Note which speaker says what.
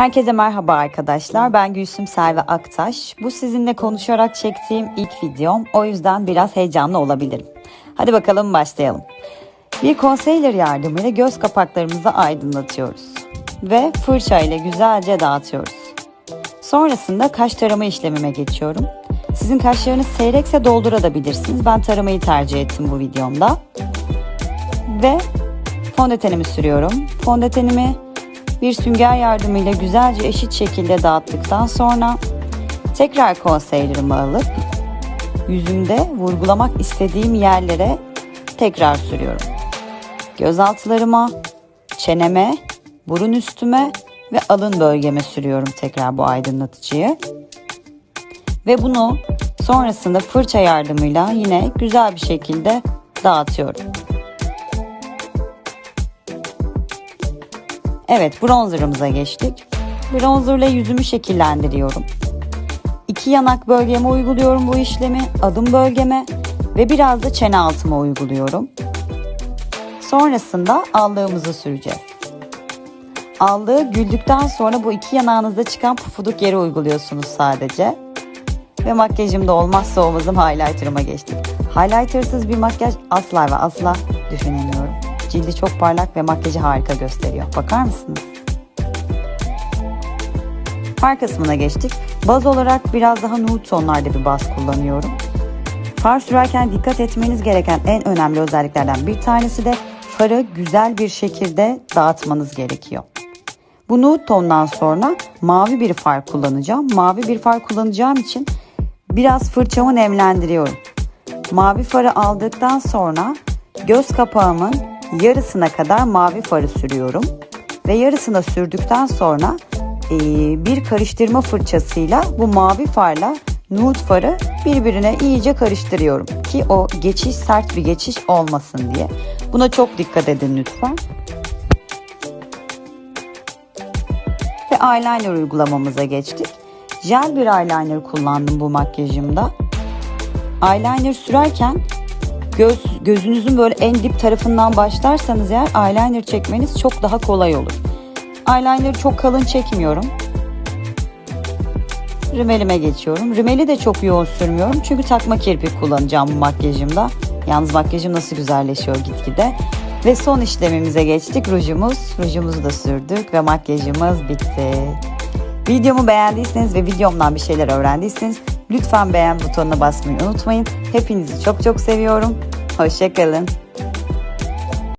Speaker 1: Herkese merhaba arkadaşlar. Ben Gülsüm Selvi Aktaş. Bu sizinle konuşarak çektiğim ilk videom. O yüzden biraz heyecanlı olabilirim. Hadi bakalım başlayalım. Bir concealer yardımıyla göz kapaklarımızı aydınlatıyoruz. Ve fırça ile güzelce dağıtıyoruz. Sonrasında kaş tarama işlemime geçiyorum. Sizin kaşlarınız seyrekse doldurabilirsiniz. Ben taramayı tercih ettim bu videomda. Ve fondötenimi sürüyorum. Fondötenimi bir sünger yardımıyla güzelce eşit şekilde dağıttıktan sonra tekrar concealer'ımı alıp yüzümde vurgulamak istediğim yerlere tekrar sürüyorum. Göz altlarıma, çeneme, burun üstüme ve alın bölgeme sürüyorum tekrar bu aydınlatıcıyı. Ve bunu sonrasında fırça yardımıyla yine güzel bir şekilde dağıtıyorum. Evet bronzerımıza geçtik. Bronzerla yüzümü şekillendiriyorum. İki yanak bölgeme uyguluyorum bu işlemi. Adım bölgeme ve biraz da çene altıma uyguluyorum. Sonrasında allığımızı süreceğiz. Allığı güldükten sonra bu iki yanağınızda çıkan pufuduk yere uyguluyorsunuz sadece. Ve makyajımda olmazsa olmazım highlighter'ıma geçtik. Highlighter'sız bir makyaj asla ve asla düşünemiyorum. Cildi çok parlak ve makyajı harika gösteriyor. Bakar mısınız? Far kısmına geçtik. Baz olarak biraz daha nude tonlarda bir baz kullanıyorum. Far sürerken dikkat etmeniz gereken en önemli özelliklerden bir tanesi de farı güzel bir şekilde dağıtmanız gerekiyor. Bu nude tondan sonra mavi bir far kullanacağım. Mavi bir far kullanacağım için biraz fırçamı nemlendiriyorum. Mavi farı aldıktan sonra göz kapağımın yarısına kadar mavi farı sürüyorum. Ve yarısına sürdükten sonra e, bir karıştırma fırçasıyla bu mavi farla nude farı birbirine iyice karıştırıyorum. Ki o geçiş sert bir geçiş olmasın diye. Buna çok dikkat edin lütfen. Ve eyeliner uygulamamıza geçtik. Jel bir eyeliner kullandım bu makyajımda. Eyeliner sürerken göz gözünüzün böyle en dip tarafından başlarsanız eğer eyeliner çekmeniz çok daha kolay olur. Eyeliner çok kalın çekmiyorum. Rimelime geçiyorum. Rimeli de çok yoğun sürmüyorum çünkü takma kirpik kullanacağım bu makyajımda. Yalnız makyajım nasıl güzelleşiyor gitgide. Ve son işlemimize geçtik. Rujumuz. Rujumuzu da sürdük ve makyajımız bitti. Videomu beğendiyseniz ve videomdan bir şeyler öğrendiyseniz lütfen beğen butonuna basmayı unutmayın. Hepinizi çok çok seviyorum. Hoşçakalın.